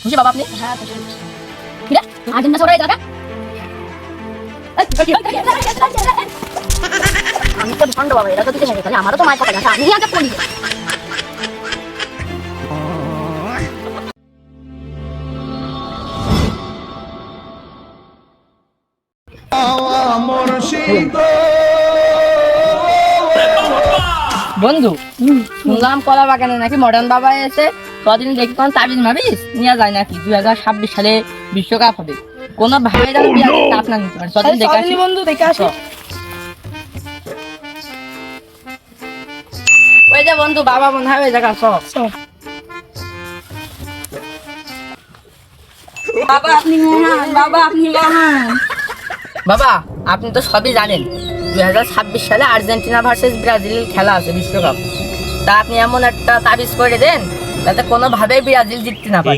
খুশি বাবা আপনি? হ্যাঁ খুশি। কিরে? আর্জেন্টিনা সবাই জায়গা আমি তো ভণ্ড বাবা এরা তো দিতে থাকে আমারও তো মায়ের কথা আছে আমি আগে দিই বন্ধু শুনলাম কলা বাগানে নাকি মডার্ন বাবা এসে কদিন দেখি কোন তাবিজ মাবিস নিয়ে যায় নাকি? দুই হাজার ছাব্বিশ সালে বিশ্বকাপ হবে। কোন যেন কাপ না নিতে পারে কদিন দেখে আসি। বন্ধু দেখে আসি। ওই যে বন্ধু বাবা মনে হয় ওই জায়গা সব বাবা আপনি মহান বাবা আপনি মহান। বাবা আপনি তো সবই জানেন দুই হাজার ছাব্বিশ সালে আর্জেন্টিনা ভার্সেস ব্রাজিল খেলা আছে বিশ্বকাপ। তা আপনি এমন একটা তাবিজ করে দেন ব্রাজিল জিততে না পারে।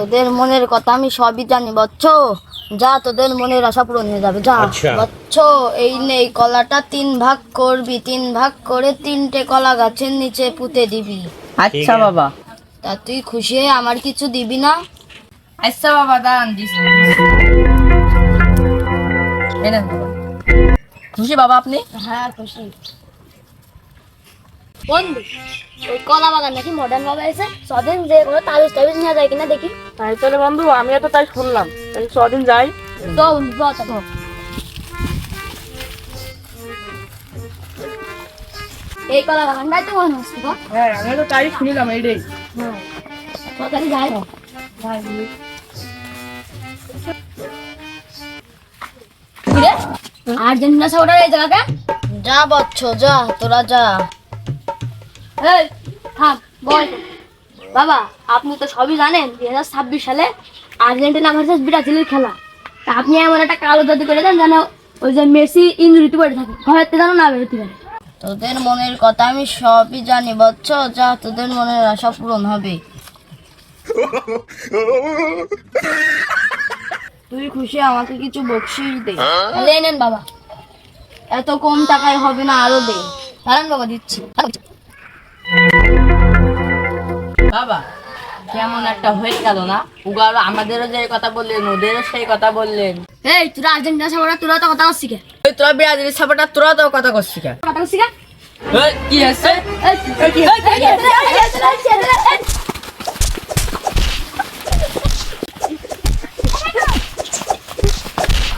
তোদের মনের কথা আমি সবই জানি বচ্চো। যা তোদের মনের আশা পূরণ হয়ে যাবে। যা এই নেই কলাটা। তিন ভাগ করবি তিন ভাগ করে তিনটে কলা গাছের নিচে পুঁতে দিবি। আচ্ছা বাবা। তা তুই খুশি হয়ে আমার কিছু দিবি না? আচ্ছা বাবা দান খুশি বাবা আপনি? হ্যাঁ খুশি। বন্ধু। ওই কলা বাগান নাকি মডার্ন বাবা এসে সদিন যে কোনো তাবিজ টাবিজ নিয়ে যায় কিনা দেখি। তাই চলে বন্ধু আমিও তো তাই শুনলাম। তাই ছদিন যাই। তো বন্ধু এই কলা বাগানটাই তো মনে হচ্ছে। হ্যাঁ আমিও তো তাই শুনিলাম এইটাই। হ্যাঁ। তাড়াতাড়ি যাই? কিরে? আর্জেন্টিনা সাউডার এই জায়গাটা? যা বচ্চ যা তোরা যা। এই থাক বল। বাবা আপনি তো সবই জানেন দুই হাজার ছাব্বিশ সালে আর্জেন্টিনা ভার্সেস ব্রাজিলের খেলা। তা আপনি এমন একটা কালো জাদু করে দেন যেন ওই যে মেসি ইঞ্জুরিতে পড়ে থাকে। থেকে যেন না বেরোতে পারে তোদের মনের কথা আমি সবই জানি বচ্চ যা তোদের মনের আশা পূরণ হবে। তুই খুশি আমাকে কিছু বকশিস দে। তাহলে নেন বাবা। এত কম টাকায় হবে না আরও দে। দাঁড়ান বাবা দিচ্ছি। বাবা কেমন একটা হয়ে গেল না উগারও আমাদেরও যে কথা বললেন ওদেরও সেই কথা বললেন এই তোরা আর্জেন্টিনা সাপোর্টার তোরা তো কথা করছিস কে ওই তোরা ব্রাজিলের সাপোর্টার তোরা তো কথা করছিস কেন কথা করছিস কে এই, কি আছে